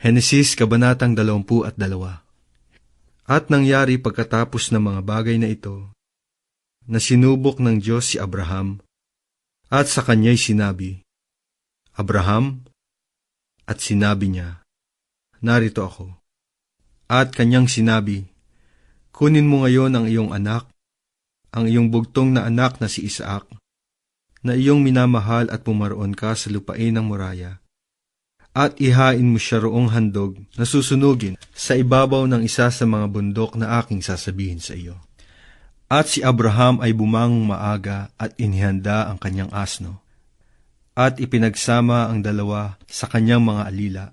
Henesis Kabanatang 22 At nangyari pagkatapos ng mga bagay na ito, na sinubok ng Diyos si Abraham, at sa kanya'y sinabi, Abraham, at sinabi niya, Narito ako. At kanyang sinabi, Kunin mo ngayon ang iyong anak, ang iyong bugtong na anak na si Isaac, na iyong minamahal at pumaroon ka sa lupain ng Moraya, at ihain mo siya roong handog na susunugin sa ibabaw ng isa sa mga bundok na aking sasabihin sa iyo. At si Abraham ay bumangong maaga at inihanda ang kanyang asno, at ipinagsama ang dalawa sa kanyang mga alila,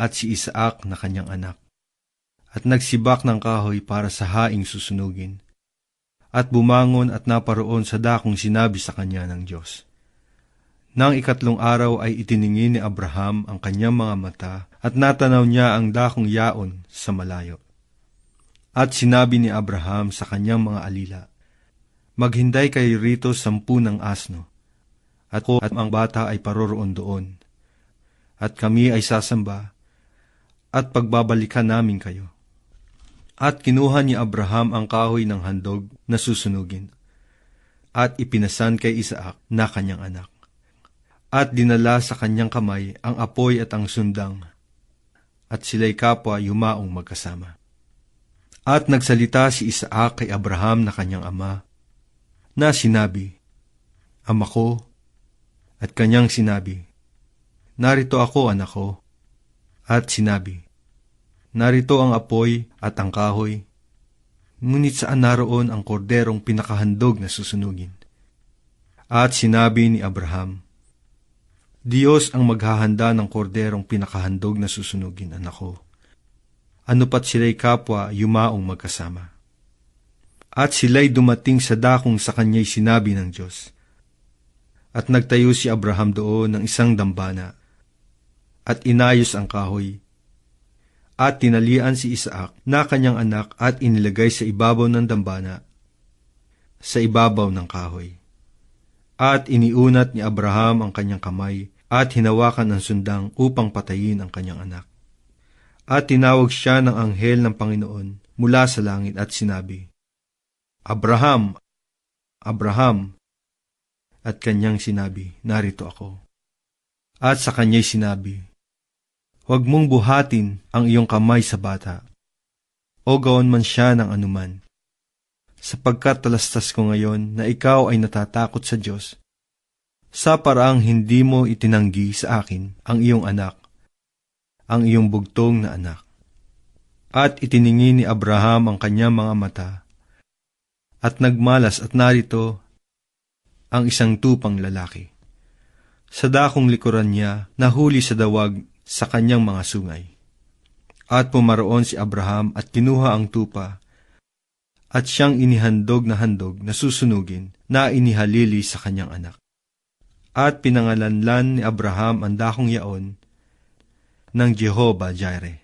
at si Isaac na kanyang anak, at nagsibak ng kahoy para sa haing susunugin, at bumangon at naparoon sa dakong sinabi sa kanya ng Diyos. Nang ikatlong araw ay itiningin ni Abraham ang kanyang mga mata at natanaw niya ang dakong yaon sa malayo. At sinabi ni Abraham sa kanyang mga alila, Maghinday kayo rito sampu ng asno, at ko at ang bata ay paroroon doon, at kami ay sasamba, at pagbabalikan namin kayo. At kinuha ni Abraham ang kahoy ng handog na susunugin, at ipinasan kay Isaac na kanyang anak at dinala sa kanyang kamay ang apoy at ang sundang, at sila'y kapwa yumaong magkasama. At nagsalita si Isaac kay Abraham na kanyang ama, na sinabi, Ama ko, at kanyang sinabi, Narito ako, anak ko, at sinabi, Narito ang apoy at ang kahoy, ngunit saan naroon ang korderong pinakahandog na susunugin? At sinabi ni Abraham, Diyos ang maghahanda ng korderong pinakahandog na susunugin, anak ko. Ano pat sila'y kapwa yumaong magkasama. At sila'y dumating sa dakong sa kanya'y sinabi ng Diyos. At nagtayo si Abraham doon ng isang dambana, at inayos ang kahoy, at tinalian si Isaac na kanyang anak at inilagay sa ibabaw ng dambana, sa ibabaw ng kahoy. At iniunat ni Abraham ang kanyang kamay at hinawakan ang sundang upang patayin ang kanyang anak. At tinawag siya ng anghel ng Panginoon mula sa langit at sinabi, Abraham, Abraham, at kanyang sinabi, narito ako. At sa kanya'y sinabi, Huwag mong buhatin ang iyong kamay sa bata, o gawon man siya ng anuman, sapagkat talastas ko ngayon na ikaw ay natatakot sa Diyos, sa paraang hindi mo itinanggi sa akin ang iyong anak, ang iyong bugtong na anak. At itiningi ni Abraham ang kanyang mga mata, at nagmalas at narito ang isang tupang lalaki. Sa dakong likuran niya, nahuli sa dawag sa kanyang mga sungay. At pumaroon si Abraham at kinuha ang tupa at siyang inihandog na handog na susunugin na inihalili sa kanyang anak. At pinangalanlan ni Abraham ang dakong yaon ng Jehovah Jireh.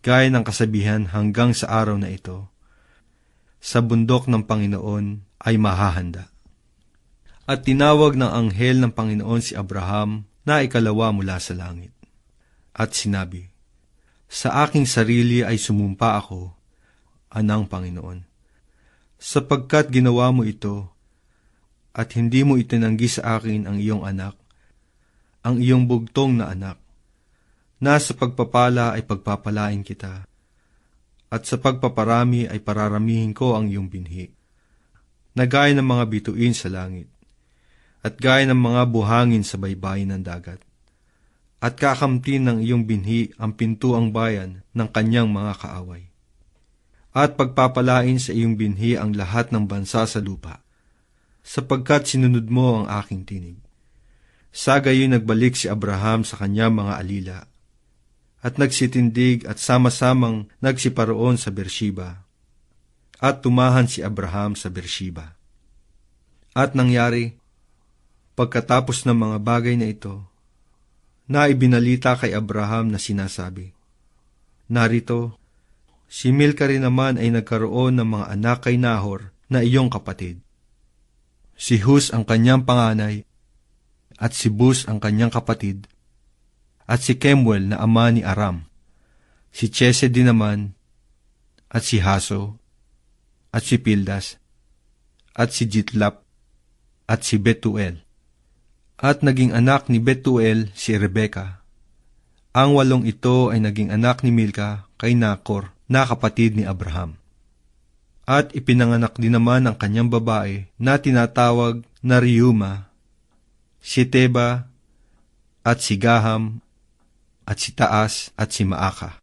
Gaya ng kasabihan hanggang sa araw na ito, sa bundok ng Panginoon ay mahahanda. At tinawag ng anghel ng Panginoon si Abraham na ikalawa mula sa langit. At sinabi, Sa aking sarili ay sumumpa ako anang Panginoon. Sapagkat ginawa mo ito, at hindi mo itinanggi sa akin ang iyong anak, ang iyong bugtong na anak, na sa pagpapala ay pagpapalain kita, at sa pagpaparami ay pararamihin ko ang iyong binhi, na gaya ng mga bituin sa langit, at gaya ng mga buhangin sa baybayin ng dagat. At kakamtin ng iyong binhi ang pintuang bayan ng kanyang mga kaaway at pagpapalain sa iyong binhi ang lahat ng bansa sa lupa, sapagkat sinunod mo ang aking tinig. Sa gayon nagbalik si Abraham sa kanyang mga alila, at nagsitindig at sama-samang nagsiparoon sa Bershiba, at tumahan si Abraham sa Bershiba. At nangyari, pagkatapos ng mga bagay na ito, na ibinalita kay Abraham na sinasabi, Narito, Si Milka rin naman ay nagkaroon ng mga anak kay Nahor na iyong kapatid. Si Hus ang kanyang panganay, at si Bus ang kanyang kapatid, at si Kemuel na ama ni Aram, si Chese din naman, at si Haso, at si Pildas, at si Jitlap, at si Betuel. At naging anak ni Betuel si Rebeka. Ang walong ito ay naging anak ni Milka kay Nakor na kapatid ni Abraham. At ipinanganak din naman ang kanyang babae na tinatawag na Riuma, si Teba, at si Gaham, at si Taas, at si Maaka.